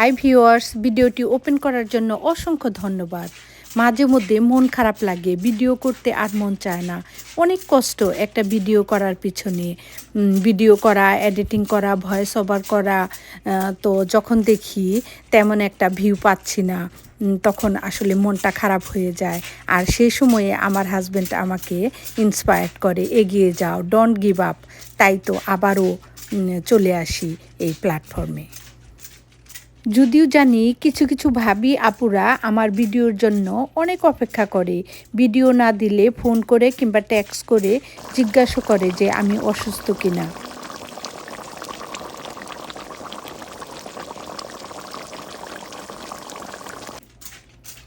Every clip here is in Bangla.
হাই ভিউয়ার্স ভিডিওটি ওপেন করার জন্য অসংখ্য ধন্যবাদ। মাঝে মধ্যে মন খারাপ লাগে, ভিডিও করতে আর মন চায় না। অনেক কষ্ট একটা ভিডিও করার পিছনে। ভিডিও করা এডিটিং করা ভয়েস ওভার করা তো যখন দেখি তেমন একটা ভিউ পাচ্ছি না তখন আসলে মনটা খারাপ হয়ে যায়। আর সেই সময়ে আমার হাজব্যান্ড আমাকে ইন্সপায়ার্ড করে, এগিয়ে যাও ডোন্ট গিভ আপ তাই তো আবারও চলে আসি এই প্ল্যাটফর্মে যদিও জানি কিছু কিছু ভাবি আপুরা আমার ভিডিওর জন্য অনেক অপেক্ষা করে। ভিডিও না দিলে ফোন করে কিংবা ট্যাক্স করে জিজ্ঞাসা করে যে আমি অসুস্থ কিনা।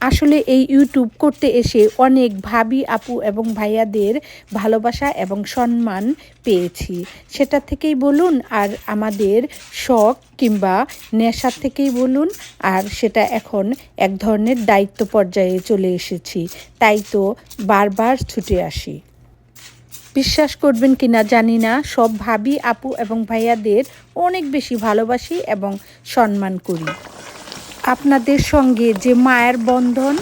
আসলে এই ইউটিউব করতে এসে অনেক ভাবি আপু এবং ভাইয়াদের ভালোবাসা এবং সম্মান পেয়েছি। সেটা থেকেই বলুন আর আমাদের শখ কিংবা নেশার থেকেই বলুন আর সেটা এখন এক ধরনের দায়িত্ব পর্যায়ে চলে এসেছি। তাই তো বারবার ছুটে আসি। বিশ্বাস করবেন কি না জানি না, সব ভাবি আপু এবং ভাইয়াদের অনেক বেশি ভালোবাসি এবং সম্মান করি। আপনাদের সঙ্গে যে মায়ের বন্ধন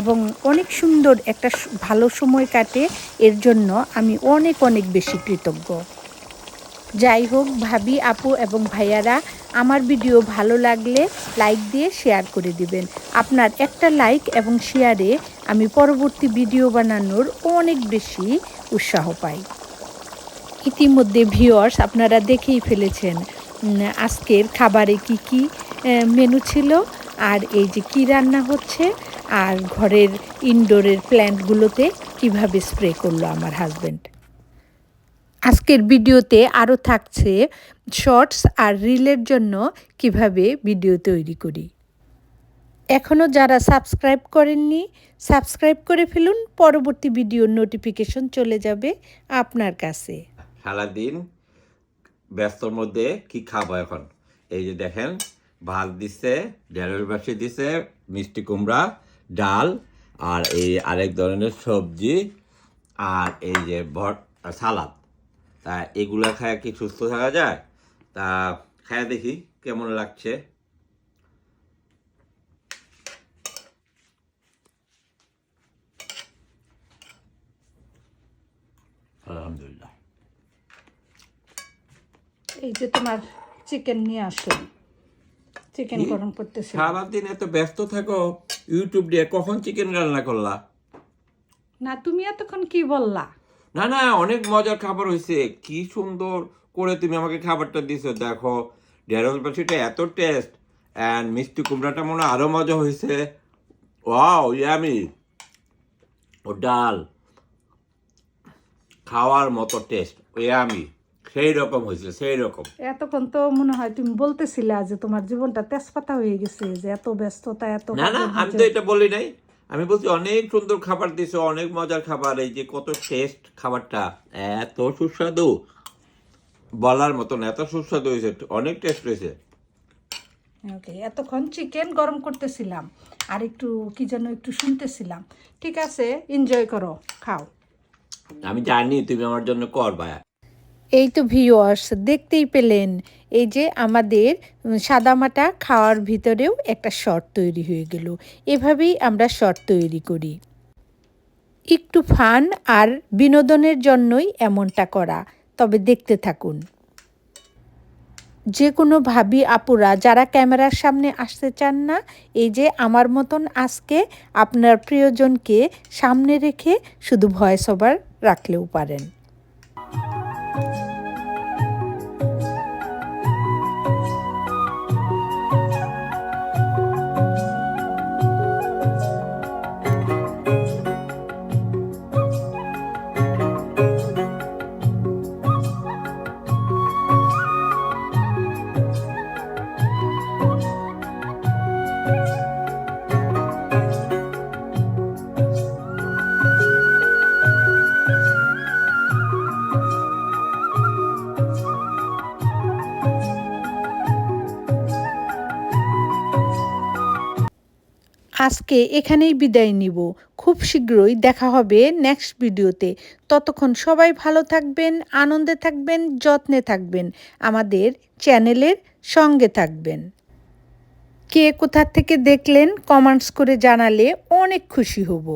এবং অনেক সুন্দর একটা ভালো সময় কাটে, এর জন্য আমি অনেক অনেক বেশি কৃতজ্ঞ। যাই হোক, ভাবি, আপু এবং ভাইয়ারা, আমার ভিডিও ভালো লাগলে লাইক দিয়ে শেয়ার করে দিবেন। আপনার একটা লাইক এবং শেয়ারে আমি পরবর্তী ভিডিও বানানোর অনেক বেশি উৎসাহ পাই। ইতিমধ্যে ভিউয়ার্স আপনারা দেখেই ফেলেছেন আজকের খাবারে কি কি মেনু ছিল। আর এই যে কি রান্না হচ্ছে আর ঘরের ইনডোরের প্ল্যান্টগুলোতে কীভাবে স্প্রে করল আমার হাজব্যান্ড আজকের ভিডিওতে আরও থাকছে শর্টস আর রিলের জন্য কীভাবে ভিডিও তৈরি করি। এখনও যারা সাবস্ক্রাইব করেননি সাবস্ক্রাইব করে ফেলুন, পরবর্তী ভিডিওর নোটিফিকেশন চলে যাবে আপনার কাছে। সারাদিন ব্যস্তর মধ্যে কি খাব এখন? এই যে দেখেন ভাত দিছে, ঢেঁড়স বাসি দিছে, মিষ্টি কুমড়া, ডাল, আর এই আরেক ধরনের সবজি, আর এই যে ভট সালাদ। তা এগুলো খায় কি সুস্থ থাকা যায়? তা খায় দেখি কেমন লাগছে। আলহামদুলিল্লাহ। এই যে তোমার চিকেন নিয়ে আসো চিকেন গরম করতেছে। সারাদিন এত ব্যস্ত থাকো ইউটিউব দিয়ে কখন চিকেন রান্না করলা? না তুমি এতক্ষণ কি বললা? না না অনেক মজার খাবার হয়েছে কি সুন্দর করে তুমি আমাকে খাবারটা দিছো দেখো। ঢেঁড়স বাসিটা এত টেস্ট অ্যান্ড মিষ্টি কুমড়াটা মনে হয় আরও মজা হয়েছে ওয়াও ইয়ামি ও ডাল। খাওয়ার মতো টেস্ট ইয়ামি সেই রকম হয়েছে সেই রকম এতক্ষণ তো মনে হয় তুমি বলতেছিলে যে তোমার জীবনটা তেজপাতা হয়ে গেছে যে এত ব্যস্ততা এত না না আমি তো এটা বলি নাই। আমি বলছি অনেক সুন্দর খাবার দিছো অনেক মজার খাবার এই যে কত টেস্ট খাবারটা এত সুস্বাদু। বলার মতন এত সুস্বাদু হয়েছে অনেক টেস্ট হয়েছে। ওকে এতক্ষণ চিকেন গরম করতেছিলাম আর একটু কি যেন একটু শুনতেছিলাম। ঠিক আছে এনজয় করো খাও। আমি জানি তুমি আমার জন্য কর করবা। এই তো ভিউয়ার্স দেখতেই পেলেন। এই যে আমাদের সাদামাটা খাওয়ার ভিতরেও একটা শর্ট তৈরি হয়ে গেল। এভাবেই আমরা শর্ট তৈরি করি। একটু ফান আর বিনোদনের জন্যই এমনটা করা। তবে দেখতে থাকুন। যে কোনো ভাবি আপুরা, যারা ক্যামেরার সামনে আসতে চান না, এই যে আমার মতন আজকে আপনার প্রিয়জনকে সামনে রেখে শুধু ভয়েস ওভার রাখলেও পারেন। আজকে এখানেই বিদায় নিব। খুব শীঘ্রই দেখা হবে নেক্সট ভিডিওতে ততক্ষণ সবাই ভালো থাকবেন, আনন্দে থাকবেন, যত্নে থাকবেন। আমাদের চ্যানেলের সঙ্গে থাকবেন। কে কোথা থেকে দেখলেন কমেন্টস করে জানালে অনেক খুশি হব।